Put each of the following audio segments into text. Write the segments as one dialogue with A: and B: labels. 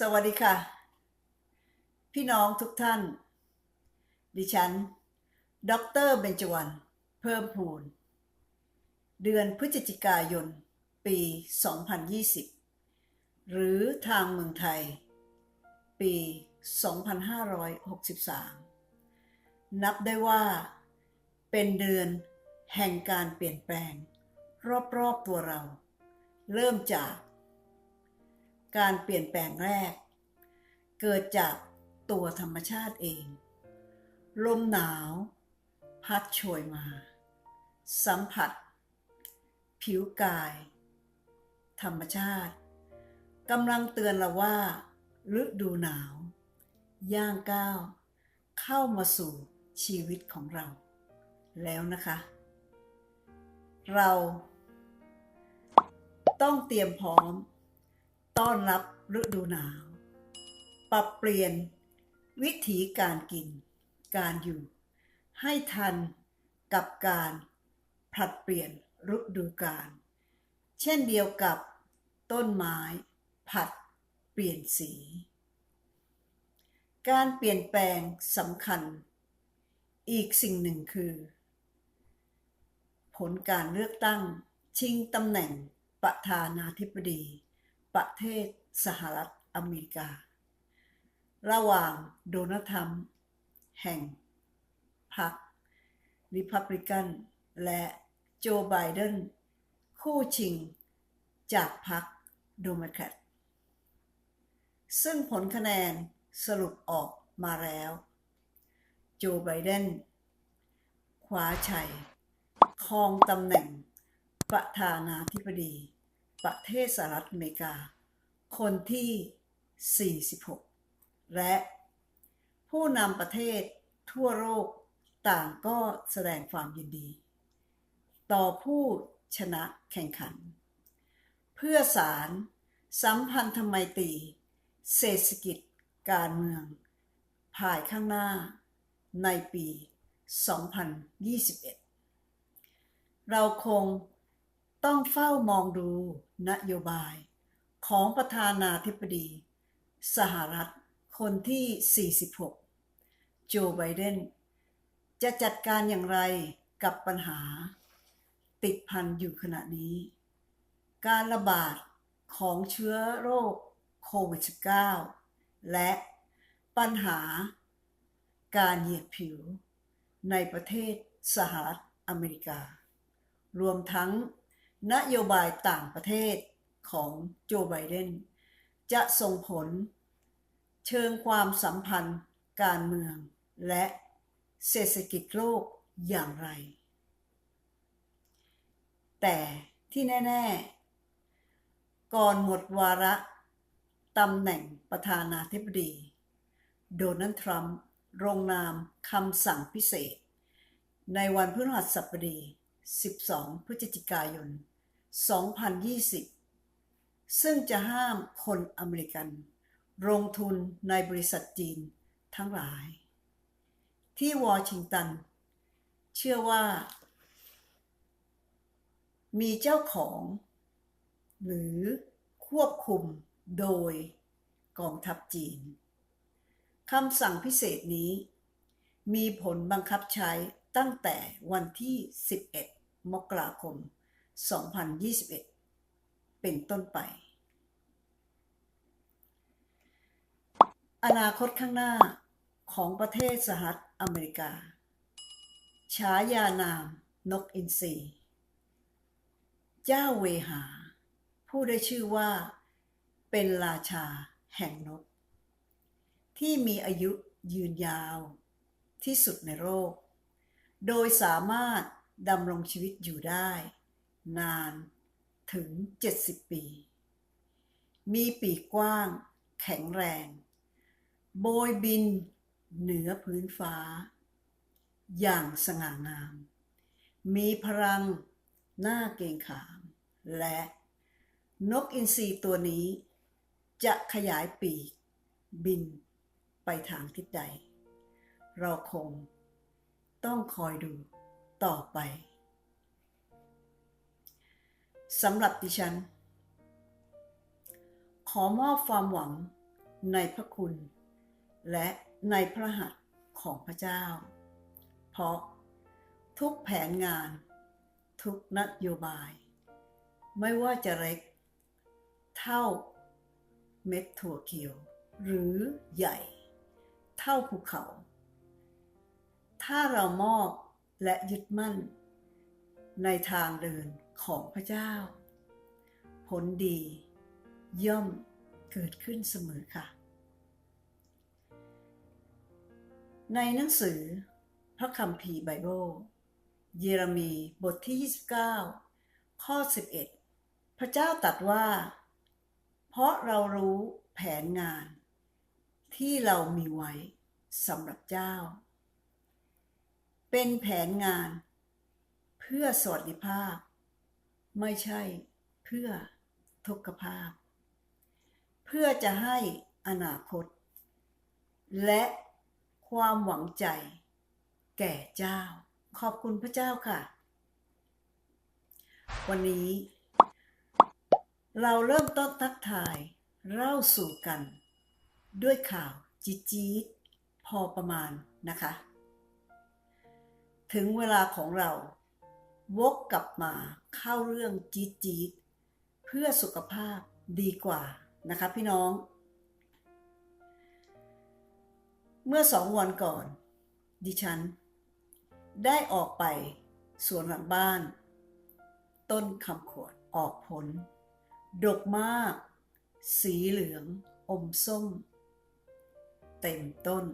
A: สวัสดีค่ะ พี่น้องทุกท่าน ดิฉัน ดรเบญจวรรณเพิ่มพูน เดือนพฤศจิกายน ปี 2020 หรือทางเมืองไทย ปี 2563 นับได้ว่า เป็นเดือนแห่งการเปลี่ยนแปลง รอบๆตัวเรา เริ่มจาก การเปลี่ยนแปลงแรก เกิดจากตัวธรรมชาติเอง ลมหนาว พัดโชยมา สัมผัส ผิวกาย ธรรมชาติกำลังเตือนเราว่าฤดูหนาว ย่างก้าว เข้ามาสู่ชีวิตของเรา แล้วนะคะ เราต้องเตรียมพร้อม ต้อนรับฤดูหนาว ปรับเปลี่ยนวิถีการกิน การอยู่ ให้ทันกับการผลัดเปลี่ยนฤดูกาล เช่นเดียวกับต้นไม้ผัดเปลี่ยนสี การเปลี่ยนแปลงสำคัญ อีกสิ่งหนึ่งคือ ผลการเลือกตั้งชิงตำแหน่งประธานาธิบดี ประเทศสหรัฐอเมริกา ระหว่างโดนัลด์ทรัมป์แห่งพรรคริพับลิกันและโจไบเดนคู่ชิงจากพรรคโดมแครตซึ่งผลคะแนนสรุปออกมาแล้ว โจไบเดนคว้าชัยครองตำแหน่งประธานาธิบดี ประเทศสหรัฐอเมริกา คนที่ 46 และผู้นำประเทศทั่วโลกต่างก็แสดงความยินดี ต่อผู้ชนะแข่งขัน เพื่อสารสัมพันธไมตรีเศรษฐกิจการเมือง ภายข้างหน้าในปี 2021 เราคง ต้องเฝ้ามองดูนโยบายของประธานาธิบดี สหรัฐคนที่ 46 โจไบเดนจะจัดการอย่างไรกับปัญหา ติดพันอยู่ขณะนี้ การระบาดของเชื้อโรคโควิด -19 และปัญหาการเหยียดผิวในประเทศสหรัฐอเมริกา รวมทั้ง นโยบายต่างประเทศของโจไบเดนจะส่งผลเชิงความสัมพันธ์การเมือง และเศรษฐกิจโลกอย่างไร แต่ที่แน่ ๆ ก่อนหมดวาระตำแหน่งประธานาธิบดี โดนัลด์ทรัมป์ลงนามคำสั่งพิเศษ ในวันพฤหัสบดี 12 พฤศจิกายน 2020 ซึ่งจะห้ามคนอเมริกัน ลงทุนในบริษัทจีนทั้งหลาย ที่วอชิงตัน เชื่อว่า มีเจ้าของ หรือควบคุมโดยกองทัพจีนคำสั่งพิเศษนี้ มีผลบังคับใช้ตั้งแต่วันที่ 11 มกราคม 2021 เป็นต้นไป อนาคตข้างหน้าของประเทศสหรัฐอเมริกา ฉายานามนกอินทรีเจ้าเวหา ผู้ได้ชื่อว่าเป็นราชาแห่งนก ที่มีอายุยืนยาวที่สุดในโลก โดยสามารถดำรงชีวิตอยู่ได้ นานถึง 70 ปี มีปีกกว้าง แข็งแรง โบยบิน เหนือพื้นฟ้า อย่างสง่างาม มีพลังหน้าเกรงขาม และนกอินทรีตัวนี้ จะขยายปีก บินไปทางทิศใด เราคงต้องคอยดูต่อไป สำหรับดิฉัน ขอมอบความหวังในพระคุณ และในพระหัตถ์ของพระเจ้า เพราะทุกแผนงาน ทุกนโยบาย ไม่ว่าจะเล็ก เท่าเม็ดถั่วเขียว หรือใหญ่ เท่าภูเขา ถ้าเรามอบและยึดมั่น ในทางเดิน ของพระเจ้า ผลดี ย่อมเกิดขึ้นเสมอค่ะ ในหนังสือพระคัมภีร์ไบเบิลเยเรมีบทที่ 29 ข้อ 11 พระเจ้าตรัสว่า เพราะเรารู้แผนงาน ที่เรามีไว้สำหรับเจ้า เป็นแผนงาน เพื่อสวัสดิภาพ ไม่ใช่เพื่อทุกขภาพ เพื่อจะให้อนาคต และความหวังใจ แก่เจ้า ขอบคุณพระเจ้าค่ะ วันนี้ เราเริ่มต้นทักทายเล่าสู่กัน ด้วยข่าวจี๊ดจีพอประมาณนะคะ ถึงเวลาของเรา วกกลับมาเข้าเรื่องจี๊ดจี๊ดเพื่อสุขภาพดีกว่านะคะพี่น้อง เมื่อสองวันก่อน ดิฉัน ได้ออกไปสวนหลังบ้าน ต้นคำขวดออกผล ดกมาก สีเหลือง อมส้ม เต็มต้น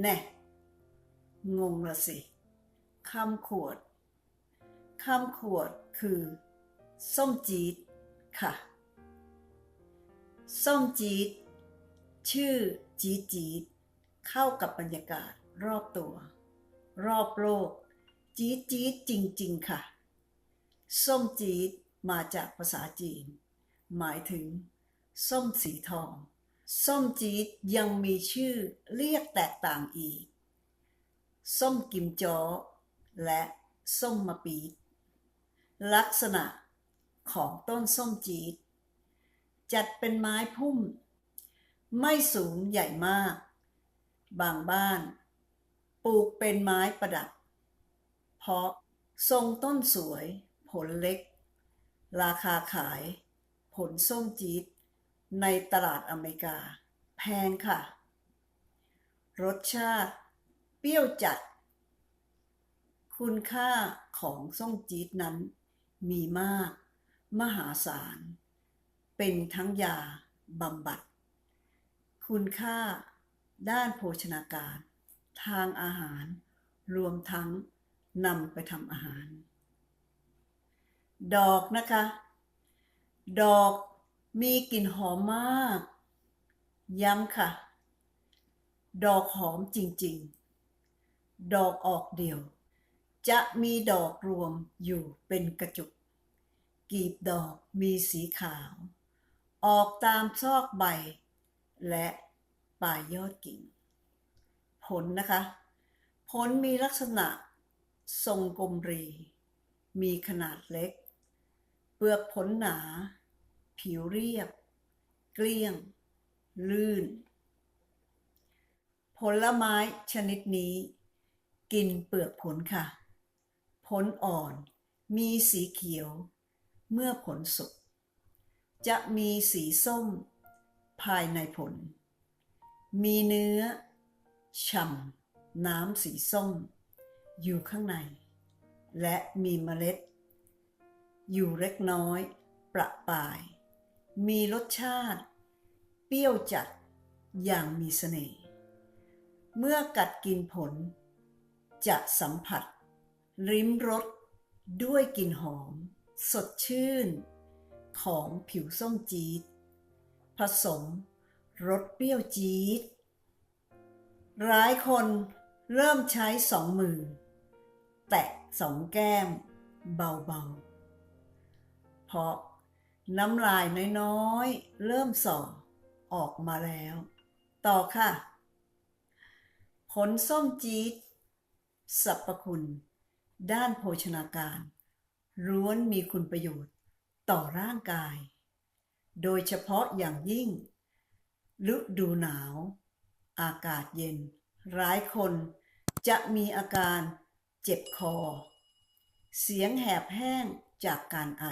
A: แน่ งงละสิคำขวด คำขวดคือ ส้มจีดค่ะ ส้มจีดชื่อจีจีดเข้ากับบรรยากาศรอบตัว รอบโลก จีจีดจริง ๆ ค่ะ ส้มจีดมาจากภาษาจีน หมายถึง ส้มสีทอง ส้มจีดยังมีชื่อเรียกแตกต่างอีก ส้มกิมจ้อและส้มมะปีด ลักษณะของต้นส้มจีดจัดเป็นไม้พุ่ม ไม่สูงใหญ่มาก บางบ้าน ปลูกเป็นไม้ประดับ เพราะทรงต้นสวยผลเล็ก ราคาขายผลส้มจีดในตลาดอเมริกา แพงค่ะ รสชาติเปรี้ยวจัด คุณค่าของส้มจีดนั้น มีมาก มหาศาล เป็นทั้งยาบำบัด คุณค่าด้านโภชนาการ ทางอาหาร รวมทั้งนำไปทำอาหาร ดอกนะคะ ดอกมีกลิ่นหอมมาก ย้ำค่ะ ดอกหอมจริงๆ ดอกออกเดี่ยว จะมีดอกรวมอยู่เป็นกระจุก กีบดอกมีสีขาว ออกตามซอกใบ และปลายยอดกิ่ง ผลนะคะ ผลมีลักษณะทรงกลมรี มีขนาดเล็ก เปลือกผลหนา ผิวเรียบ เกลี้ยง ลื่น ผลไม้ชนิดนี้ กินเปลือกผลค่ะ ผลอ่อน มีสีเขียว เมื่อผลสุก จะมีสีส้ม ภายในผล มีเนื้อฉ่ำน้ำสีส้ม อยู่ข้างใน และมีเมล็ด อยู่เล็กน้อย ประปาย มีรสชาติ เปรี้ยวจัดอย่างมีเสน่ห์ เมื่อกัดกินผล จะสัมผัส ริมรสด้วยกลิ่นหอม สดชื่น ของผิวส้มจี๊ด ผสมรสเปรี้ยวจี๊ดหลายคนเริ่มใช้สองมือ แตะสองแก้ม เบาๆ เพราะน้ำลายน้อยๆ เริ่มส่อออกมาแล้ว ต่อค่ะ ผลส้มจี๊ดสรรพคุณ ด้านโภชนาการล้วนมีคุณประโยชน์ต่อร่างกาย โดยเฉพาะอย่างยิ่ง ฤดูหนาว อากาศเย็นหลายคนจะมีอาการเจ็บคอ เสียงแหบแห้งจากการไอ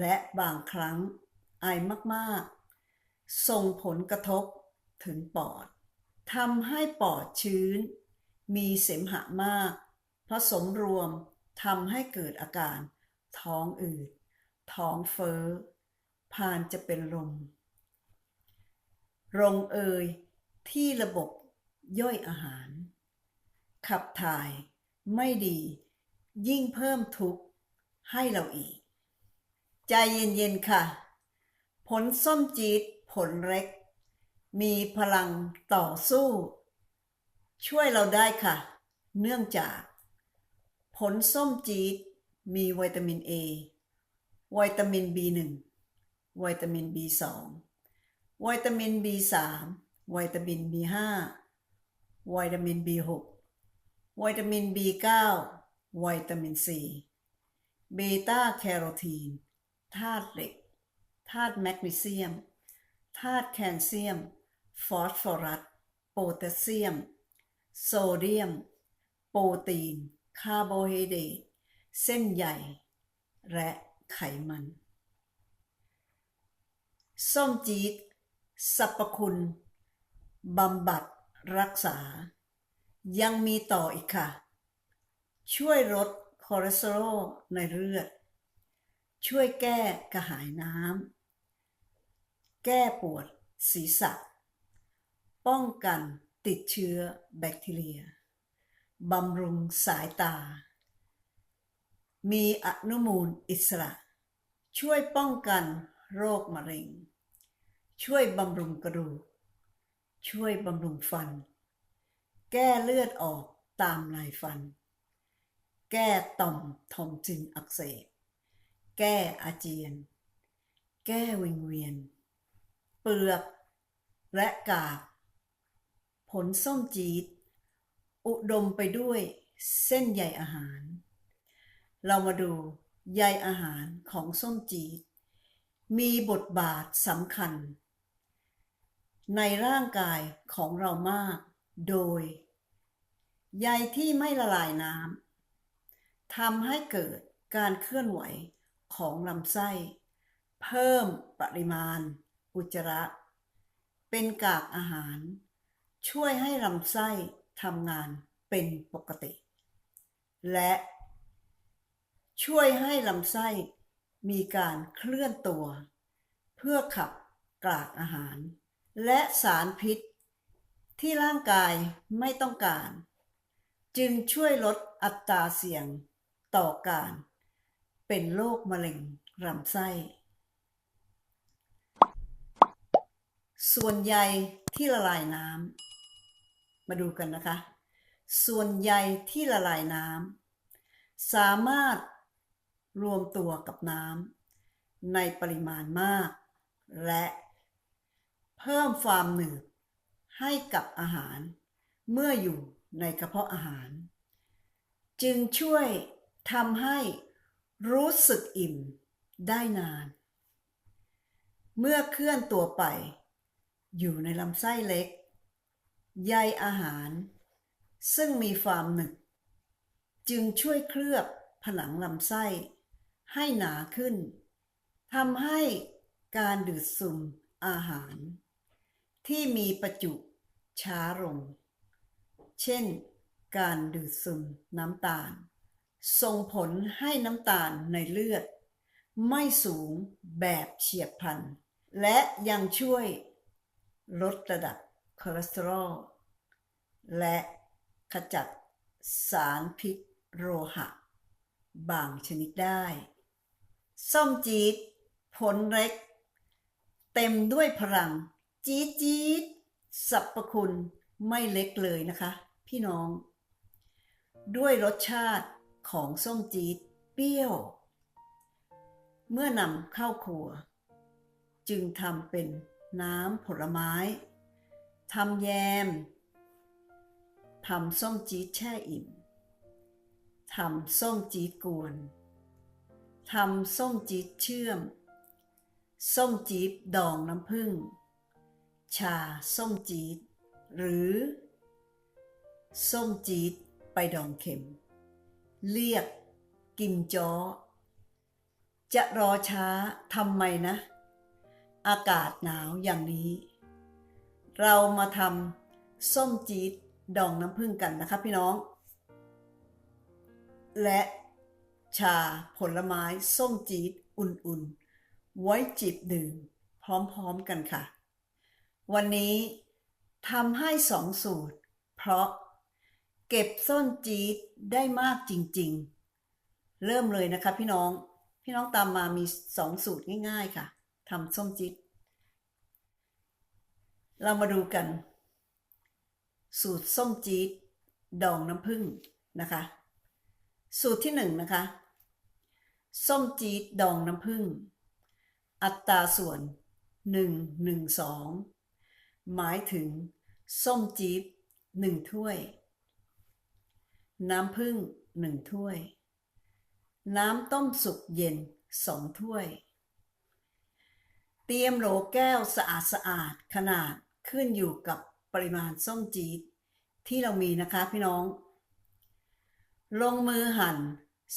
A: และบางครั้งไอมากๆ ส่งผลกระทบถึงปอดทำให้ปอดชื้น มีเสมหะมาก ผสมรวมทำให้เกิดอาการ ท้องอืด ท้องเฟ้อพานจะเป็นลมรงเอยที่ระบบย่อยอาหาร ขับถ่ายไม่ดี ยิ่งเพิ่มทุกข์ให้เราอีก ใจเย็นๆค่ะ ผลส้มจีดผลเล็ก มีพลังต่อสู้ ช่วยเราได้ค่ะ เนื่องจาก ผลส้มจี๊ดมีวิตามิน A วิตามิน B1 วิตามิน B2 วิตามิน B3 วิตามิน B5 วิตามิน B6 วิตามิน B9 วิตามิน C เบต้าแคโรทีน ธาตุเหล็ก ธาตุแมกนีเซียม ธาตุแคลเซียม ฟอสฟอรัส โพแทสเซียม โซเดียม โปรตีน คาร์โบไฮเดรตเส้นใหญ่ และไขมัน ส้มจี๊ดสรรพคุณบำบัดรักษา ยังมีต่ออีกค่ะ ช่วยลดคอเลสเตอรอลในเลือด ช่วยแก้กระหายน้ำ แก้ปวดศีรษะ ป้องกันติดเชื้อแบคทีเรีย บำรุงสายตา มีอนุมูลอิสระ ช่วยป้องกันโรคมะเร็ง ช่วยบำรุงกระดูก ช่วยบำรุงฟัน แก้เลือดออกตามลายฟัน แก้ต่อมทอมซินอักเสบ แก้อาเจียน แก้วิงเวียน เปลือกและกาก ผลส้มจี๊ด อุดมไปด้วยเส้นใยอาหาร เรามาดูใยอาหารของส้มจีดมีบทบาทสำคัญ ในร่างกายของเรามาก โดย ใยที่ไม่ละลายน้ำทำให้เกิดการเคลื่อนไหวของลำไส้ เพิ่มปริมาณ อุจจาระ เป็นกากอาหาร ช่วยให้ลำไส้ ทำงานเป็นปกติ และช่วยให้ลำไส้มีการเคลื่อนตัว เพื่อขับกากอาหาร และสารพิษ ที่ร่างกายไม่ต้องการ จึงช่วยลดอัตราเสี่ยงต่อการ เป็นโรคมะเร็งลำไส้ ส่วนใยที่ละลายน้ำ มาดูกันนะคะ ส่วนใยที่ละลายน้ำสามารถรวมตัวกับน้ำในปริมาณมาก และเพิ่มความหนืดให้กับอาหาร เมื่ออยู่ในกระเพาะอาหาร จึงช่วยทำให้รู้สึกอิ่มได้นาน เมื่อเคลื่อนตัวไป อยู่ในลำไส้เล็ก ใยอาหาร ซึ่งมีความหนึบจึงช่วยเคลือบผนังลำไส้ให้หนาขึ้นทำให้การดูดซึมอาหาร ที่มีประจุช้าลง เช่น การดูดซึมน้ำตาล ส่งผลให้น้ำตาลในเลือด ไม่สูงแบบเฉียบพลัน และยังช่วยลดระดับ คอเลสเตอรอลและขจัดสารพิษโลหะ บางชนิดได้ ส้มจี๊ดผลเล็ก เต็มด้วยพลัง จี๊ดจี๊ดสรรพคุณไม่เล็กเลยนะคะ พี่น้อง ด้วยรสชาติของส้มจี๊ดเปรี้ยว เมื่อนำเข้าครัว จึงทำเป็นน้ำผลไม้ ทำแยม ทำส้มจี๊ดแช่อิ่ม ทำส้มจี๊ดกวน ทำส้มจี๊ดเชื่อม ส้มจี๊ดดองน้ำผึ้ง ชาส้มจี๊ดหรือ ส้มจี๊ดไปดองเข็ม เรียกกิมจ้อ จะรอช้าทำไมนะ อากาศหนาวอย่างนี้ เรามาทำส้มจี๊ดดองน้ำผึ้งกันนะคะพี่น้อง และชาผลไม้ส้มจี๊ดอุ่นๆ ไว้จิบดื่ม พร้อมๆกันค่ะ วันนี้ทำให้สองสูตร เพราะเก็บส้นจี๊ดได้มากจริงๆ เริ่มเลยนะคะพี่น้อง พี่น้องตามมามีสองสูตรง่ายๆค่ะทำส้มจี๊ด เรามาดูกัน สูตรส้มจี๊ดดองน้ำผึ้งนะคะ สูตรที่หนึ่งนะคะ ส้มจี๊ดดองน้ำผึ้งอัตราส่วนหนึ่งหนึ่งสองหมายถึง ส้มจี๊ดหนึ่งถ้วย น้ำผึ้งหนึ่งถ้วย น้ำต้มสุกเย็นสองถ้วย เตรียมโหลแก้วสะอาดสะอาดขนาด ขึ้นอยู่กับปริมาณส้มจี๊ดที่เรามีนะคะพี่น้อง ลงมือหั่น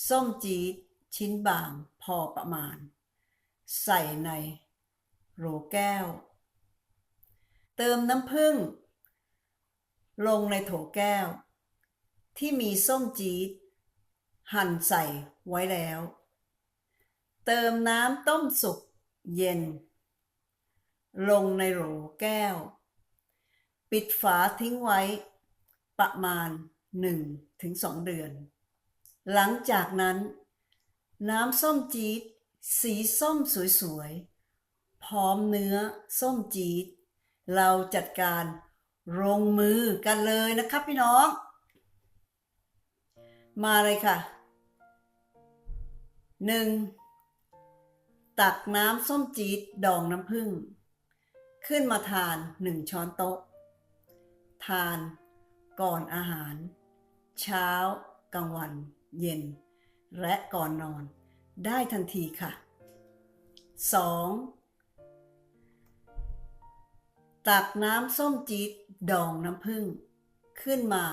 A: ส้มจี๊ดชิ้นบางพอประมาณ ใส่ในโหลแก้ว เติมน้ำผึ้งลงในโถแก้ว ที่มีส้มจี๊ดหั่นใส่ไว้แล้ว เติมน้ำต้มสุกเย็น ลงในโหลแก้ว ปิดฝาทิ้งไว้ประมาณ 1-2 เดือน หลังจากนั้น น้ำส้มจี๊ดสีส้มสวยๆ พร้อมเนื้อส้มจี๊ด เราจัดการลงมือกันเลยนะครับพี่น้อง มาเลยค่ะ 1. ตักน้ำส้มจี๊ดดองน้ำผึ้งขึ้นมาทาน 1 ช้อนโต๊ะ ทานก่อนอาหาร เช้ากลางวัน เย็น และก่อนนอน ได้ทันทีค่ะ 2. ตักน้ำส้มจี๊ดดองน้ำผึ้งขึ้นมา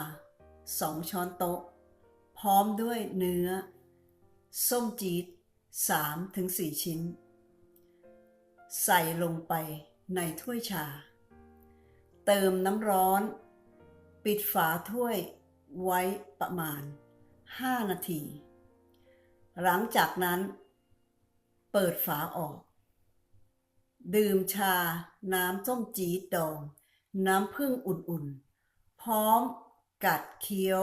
A: 2 ช้อนโต๊ะ พร้อมด้วยเนื้อ ส้มจี๊ด3-4 ชิ้น ใส่ลงไปในถ้วยชา เติมน้ำร้อน ปิดฝาถ้วยไว้ประมาณ 5 นาที หลังจากนั้น เปิดฝาออก ดื่มชาน้ำส้มจี๊ดดอง น้ำผึ้งอุ่นๆ พร้อมกัดเคี้ยว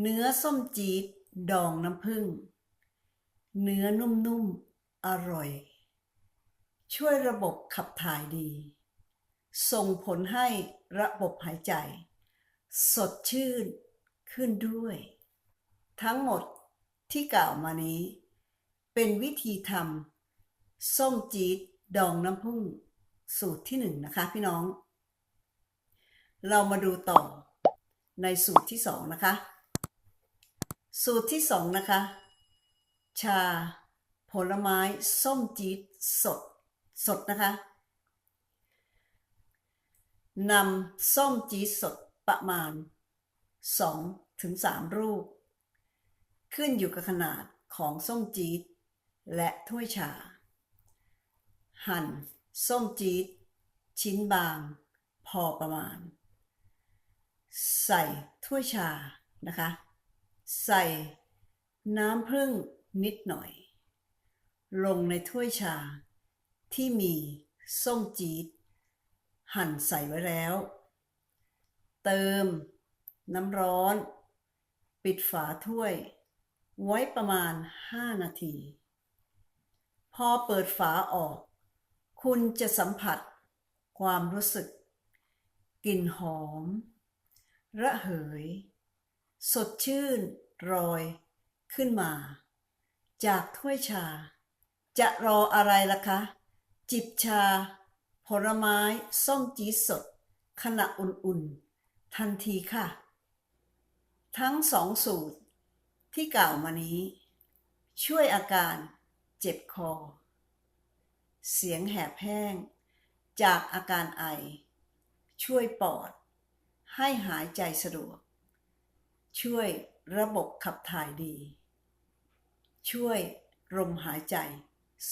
A: เนื้อส้มจี๊ดดองน้ำผึ้งเนื้อนุ่มๆ อร่อย ช่วยระบบขับถ่ายดี ส่งผลให้ระบบหายใจ สดชื่นขึ้นด้วย ทั้งหมดที่กล่าวมานี้ เป็นวิธีทำส้มจีดดองน้ำผึ้งสูตรที่หนึ่งนะคะพี่น้อง เรามาดูต่อในสูตรที่สองนะคะ สูตรที่สองนะคะ ชา ผลไม้ ส้มจีดสด สดนะคะ นำส้มจีสดประมาณ 2-3ลูกขึ้นอยู่กับขนาดของส้มจีดและถ้วยชา หั่น ส้มจีดชิ้นบาง พอประมาณ ใส่ถ้วยชานะคะ ใส่น้ำผึ้งนิดหน่อย ลงในถ้วยชาที่มีส้มจีด หั่นใส่ไว้แล้ว เติม น้ำร้อน ปิดฝาถ้วย ไว้ประมาณ 5 นาที พอเปิดฝาออก คุณจะสัมผัส ความรู้สึก กลิ่นหอม ระเหย สดชื่นรอยขึ้นมา จากถ้วยชา จะรออะไรล่ะคะ จิบชา ผลไม้ส้มจีสด ขณะอุ่นๆ ทันทีค่ะ ทั้งสองสูตรที่กล่าวมานี้ ช่วยอาการเจ็บคอ เสียงแหบแห้ง จากอาการไอ ช่วยปอด ให้หายใจสะดวก ช่วยระบบขับถ่ายดี ช่วยลมหายใจ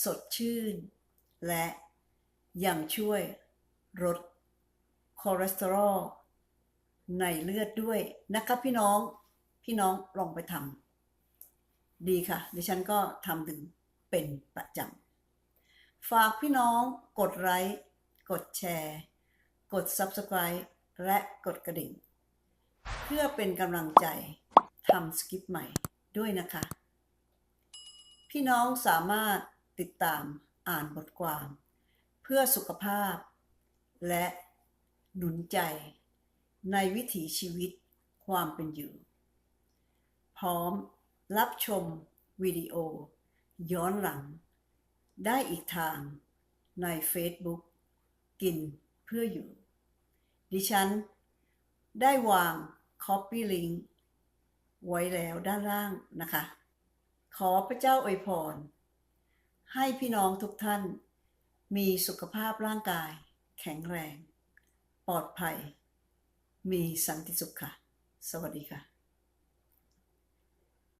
A: สดชื่น และ ยังช่วยลดคอเลสเตอรอลในเลือดด้วยนะครับพี่น้องพี่น้องลองไปทำดีค่ะ ดิฉันก็ทำถึงเป็นประจำฝากพี่น้องกดไลค์กดแชร์ กด Subscribe และกดกระดิ่ง เพื่อเป็นกำลังใจทำสคริปใหม่ด้วยนะคะ พี่น้องสามารถติดตามอ่านบทความ เพื่อสุขภาพ และหนุนใจ ในวิถีชีวิตความเป็นอยู่ พร้อมรับชมวิดีโอ ย้อนหลัง ได้อีกทางใน Facebook กินเพื่ออยู่ ดิฉัน ได้วาง Copy Link ไว้แล้วด้านล่างนะคะ ขอพระเจ้าอวยพร ให้พี่น้องทุกท่าน มีสุขภาพร่างกาย แข็งแรง ปลอดภัย มีสันติสุขค่ะ สวัสดีค่ะ